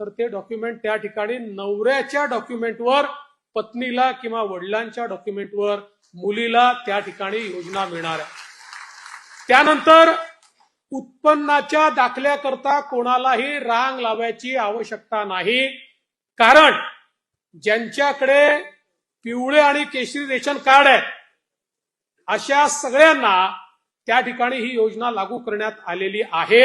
तर ते डॉक्युमेंट त्या ठिकाणी नवऱ्याच्या डॉक्युमेंटवर पत्नीला किंवा वडिलांच्या डॉक्युमेंटवर मुलीला त्या ठिकाणी योजना मिळणार आहे. त्यानंतर उत्पन्नाच्या दाखल्याकरता कोणालाही रांग लावायची आवश्यकता नाही. कारण ज्यांच्याकडे पिवळे आणि केशरी रेशन कार्ड आहे अशा सगळ्यांना त्या ठिकाणी ही योजना लागू करण्यात आलेली आहे.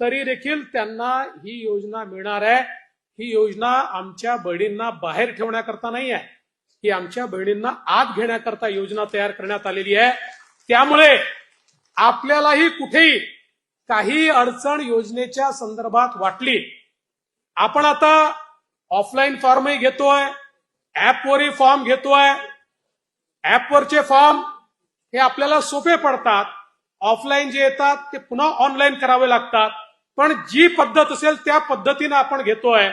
तरी देखील त्यांना ही योजना मिळणार आहे. ही योजना आमच्या बहिणींना बाहेर ठेवण्याकरता नाही आहे. ही आमच्या बहिणींना आत घेण्याकरता योजना तयार करण्यात आलेली आहे. त्यामुळे आपल्यालाही कुठेही काही अडचण योजनेच्या संदर्भात वाटली आपण आता ऑफलाईन फॉर्मही घेतोय ऍपवरही फॉर्म घेतोय. ऍपवरचे फॉर्म हे आपल्याला सोपे पडतात. ऑफलाईन जे येतात ते पुन्हा ऑनलाईन करावे लागतात. पण जी पद्धत असेल त्या पद्धतीने आपण घेतोय.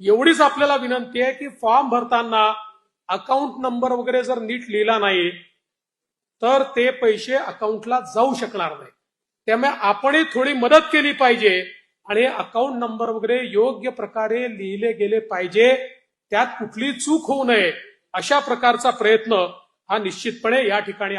एवढीच आपल्याला विनंती आहे की फॉर्म भरताना अकाउंट नंबर वगैरे जर नीट लिहिला नाही तर ते पैसे अकाउंटला जाऊ शकणार नाही. त्यामुळे आपणही थोडी मदत केली पाहिजे आणि अकाउंट नंबर वगैरे योग्य प्रकारे लिहिले गेले पाहिजे. त्यात कुठली चूक होऊ नये अशा प्रकारचा प्रयत्न हा निश्चितपणे या ठिकाणी